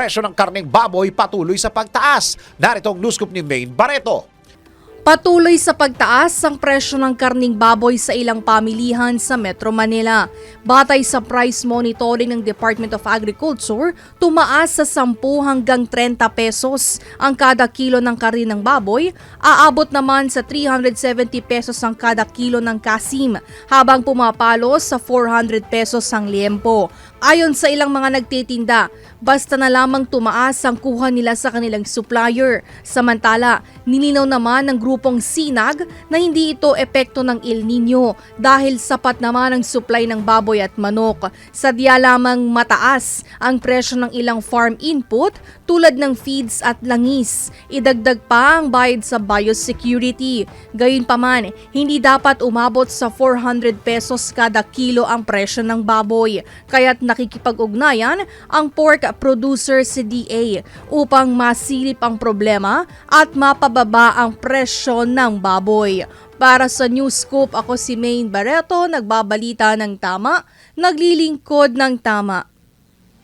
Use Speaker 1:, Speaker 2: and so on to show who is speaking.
Speaker 1: presyo ng karneng baboy patuloy sa pagtaas. Narito ang news ni Maine Barreto.
Speaker 2: Patuloy sa pagtaas ang presyo ng karning baboy sa ilang pamilihan sa Metro Manila. Batay sa price monitoring ng Department of Agriculture, tumaas sa 10 hanggang 30 pesos ang kada kilo ng karin ng baboy, aabot naman sa 370 pesos ang kada kilo ng kasim, habang pumapalo sa 400 pesos ang liempo. Ayon sa ilang mga nagtitinda, basta na lamang tumaas ang kuha nila sa kanilang supplier. Samantala, nilinaw naman ng grupong Sinag na hindi ito epekto ng El Nino dahil sapat naman ang supply ng baboy at manok. Sadya lamang mataas ang presyo ng ilang farm input tulad ng feeds at langis. Idagdag pa ang bayad sa biosecurity. Gayunpaman, hindi dapat umabot sa 400 pesos kada kilo ang presyo ng baboy. Kaya't nakikipag-ugnayan ang pork producer CDA upang masilip ang problema at mapababa ang presyo ng baboy. Para sa News Scoop, ako si Maine Barreto, nagbabalita ng tama, naglilingkod ng tama.